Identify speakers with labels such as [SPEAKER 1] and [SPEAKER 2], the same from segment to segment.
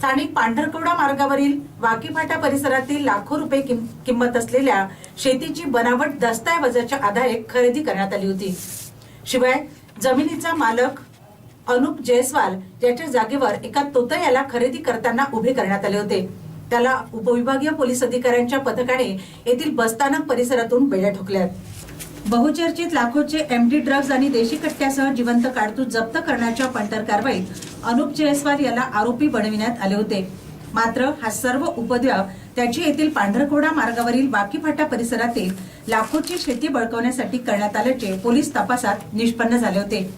[SPEAKER 1] स्थानिक पांढरकवडा मार्गावरील वाकीफाटा परिसरातील लाखो रुपये किम- किंमत असलेल्या शेतीची बनावट दस्तऐवजाच्या आधारे खरेदी करण्यात आली होती. शिवाय जमिनीचा मालक अनुप जयस्वाल याच्या जागेवर एका तोतयाला खरेदी करताना उभे करण्यात आले होते. त्याला उपविभागीय पोलीस अधिकाऱ्यांच्या पथकाने येथील बसस्थानक परिसरातून बेड्या ठोकल्यात. बहुचर्चित लाखोचे एमडी ड्रग्ज आणि देशी कट्ट्यासह जिवंत काडतूस जप्त करण्याच्या पंटर कारवाईत अनुप जयस्वाल याला आरोपी बनविण्यात आले होते. मात्र हा सर्व उपद्रव त्याची येथील पांढरकोडा मार्गावरील बाकीफाटा परिसरातील लाखोची शेती बळकवण्यासाठी करण्यात आल्याचे पोलीस तपासात निष्पन्न झाले होते.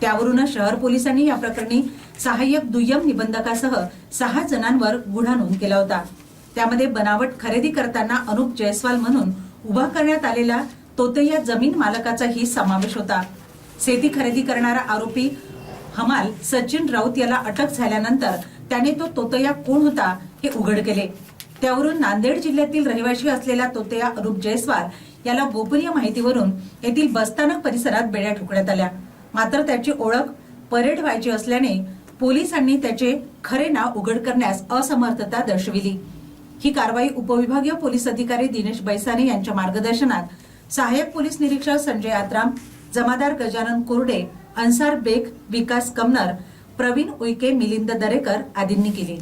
[SPEAKER 1] त्यावरूनच शहर पोलिसांनी या प्रकरणी सहाय्यक दुय्यम निबंधकासह सहा जणांवर गुन्हा नोंद केला होता. त्यामध्ये बनावट खरेदी करताना अनुप जयस्वाल म्हणून उभा करण्यात आलेला तोतया जमीन मालकाचाही समावेश होता. शेती खरेदी करणारा आरोपी हमाल सचिन राऊत याला अटक झाल्यानंतर त्याने तो तोतया कोण होता हे उघड केले. त्यावरून नांदेड जिल्ह्यातील रहिवाशी असलेला तोतया अरूप जयस्वाल याला गोपनीय माहितीवरून येथील बसस्थानक परिसरात बेड्या ठोकण्यात आल्या. मात्र त्याची ओळख परेड व्हायची असल्याने पोलिसांनी त्याचे खरे नाव उघड करण्यास असमर्थता दर्शविली. ही कारवाई उपविभागीय पोलीस अधिकारी दिनेश बैसाने यांच्या मार्गदर्शनात सहाय्यक पोलीस निरीक्षक संजय आत्राम जमादार गजानन कोरडे अन्सार बेग विकास कमनर प्रवीण उईके मिलिंद दरेकर आदींनी केली.